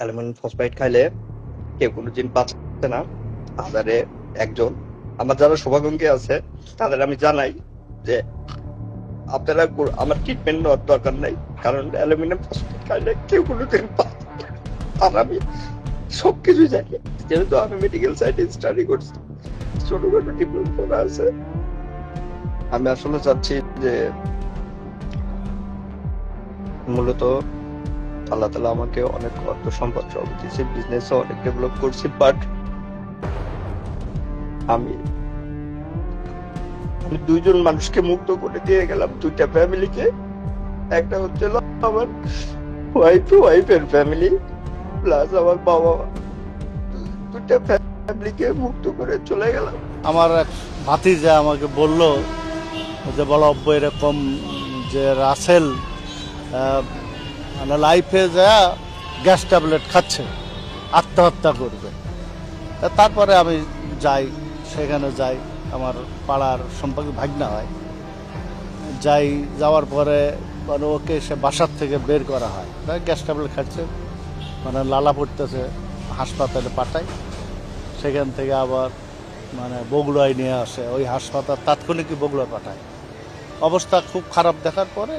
Aluminium phosphide খাইলে কেউ কোনোদিন বাঁচতে না। হাজারে একজন, আমার যারা শুভাকাঙ্ক্ষী আছে, তাদের আমি জানাই যে আপনারা আমার ট্রিটমেন্ট নেওয়ার দরকার নাই, কারণ অ্যালুমিনিয়াম ফসফাইড খাইলে কেউ কোনো দিন। আর আমি সবকিছু জানি। যেহেতু আমি মেডিকেল সাইডে স্টাডি করছি, ছোটখাটো ডিপ্লোমা করা আছে। আমি আসলে চাচ্ছি যে মূলত আল্লাহ তালা আমাকে অনেক অর্থ সম্পদ সব দিয়েছে বিজনেসও অনেক ডেভেলপ করছি বাট আমি আমি দুইজন মানুষকে মুক্ত করে দিয়ে গেলাম, দুইটা ফ্যামিলিকে একটা হচ্ছে আমার ওয়াইফ ওয়াইফের ফ্যামিলি প্লাস আমার বাবা। দুইটা ফ্যামিলিকে মুক্ত করে চলে গেলাম আমার এক ভাতিজা আমাকে বলল যে, বলো অব্বু এরকম যে রাসেল মানে লাইফে যা গ্যাস ট্যাবলেট খাচ্ছে, আত্মহত্যা করবে। তারপরে আমি যাই, সেখানে যাই, আমার পাড়ার সম্পর্কে ভাগনা হয়। যাই, যাওয়ার পরে মানে ওকে সে বাসার থেকে বের করা হয়। গ্যাস ট্যাবলেট খাচ্ছে মানে লালা পড়তেছে, হাসপাতালে পাঠায়। সেখান থেকে আবার মানে বগুড়ায় নিয়ে আসে, ওই হাসপাতাল তাৎক্ষণিকই বগুড়া পাঠায়। অবস্থা খুব খারাপ দেখার পরে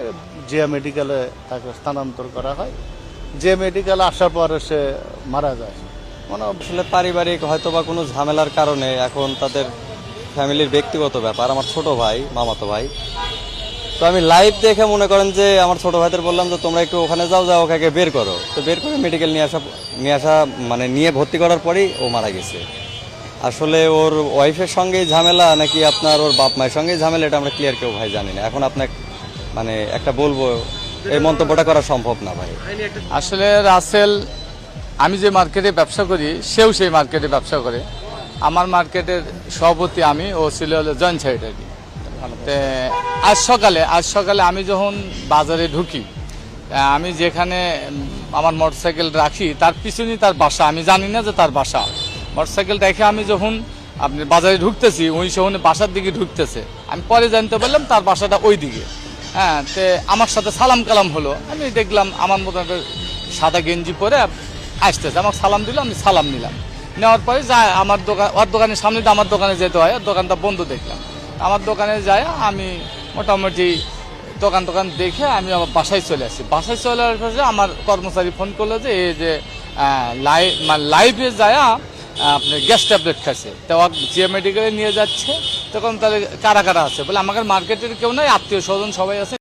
জিয়া মেডিকেলে তাকে স্থানান্তর করা হয়। যে মেডিকেলে আসার পরে সে মারা যায়। মানে আসলে পারিবারিক হয়তো বা কোনো ঝামেলার কারণে এখন তাদের ফ্যামিলির ব্যক্তিগত ব্যাপার, আমার ছোট ভাই, মামাতো ভাই। তো আমি লাইভ দেখে মনে করেন যে আমার ছোট ভাইদের বললাম যে, তোমরা একটু ওখানে যাও যাও, ওকে বের করো। তো বের করে মেডিকেল নিয়ে আসা নিয়ে আসা মানে নিয়ে ভর্তি করার পরেই ও মারা গেছে। আসলে ওর ওয়াইফের সঙ্গে ঝামেলা নাকি আপনার ওর বাপ মায়ের সঙ্গে ঝামেলা, এটা আমরা ক্লিয়ার কেউ ভাই জানি না। এখন আপনাকে মানে একটা বলব, এই মন্তব্যটা করা সম্ভব না ভাই। আসলে রাসেল, আমি যে মার্কেটে ব্যবসা করি, সেও সেই মার্কেটে ব্যবসা করে। আমার মার্কেটের সভাপতি আমি, ও ছিল হলো জয়েন্ট সেক্রেটারি আজ সকালে আজ সকালে আমি যখন বাজারে ঢুকি আমি যেখানে আমার মোটরসাইকেল রাখি, তার পিছনেই তার বাসা, আমি জানি না যে তার বাসা। মোটরসাইকেল দেখে আমি যখন আপনি বাজারে ঢুকতেছি ওই সময় বাসার দিকে ঢুকতেছে। আমি পরে জানতে পারলাম তার বাসাটা ওই দিকে হ্যাঁ তে আমার সাথে সালাম কালাম হলো। আমি দেখলাম আমার মতো সাদা গেঞ্জি পরে আসতেছে। আমাকে সালাম দিল, আমি সালাম নিলাম। নেওয়ার পরে যা আমার দোকান, ওর দোকানের সামনে আমার দোকানে যেতে হয়, ওর দোকানটা বন্ধ দেখলাম। আমার দোকানে যাই আমি মোটামুটি দোকান দোকান দেখে আমি আমার বাসায় চলে আসি। বাসায় চলে আসার আমার কর্মচারী ফোন করল যে, এই যে লাইভ মানে লাইভে যায় আপনি গ্যাস ট্যাবলেট খাচ্ছে তো জিএ মেডিকেলে নিয়ে যাচ্ছে, তখন তাহলে কারা কারা আছে? বলে আমাদের মার্কেটের কেউ নাই আত্মীয় স্বজন সবাই আছে।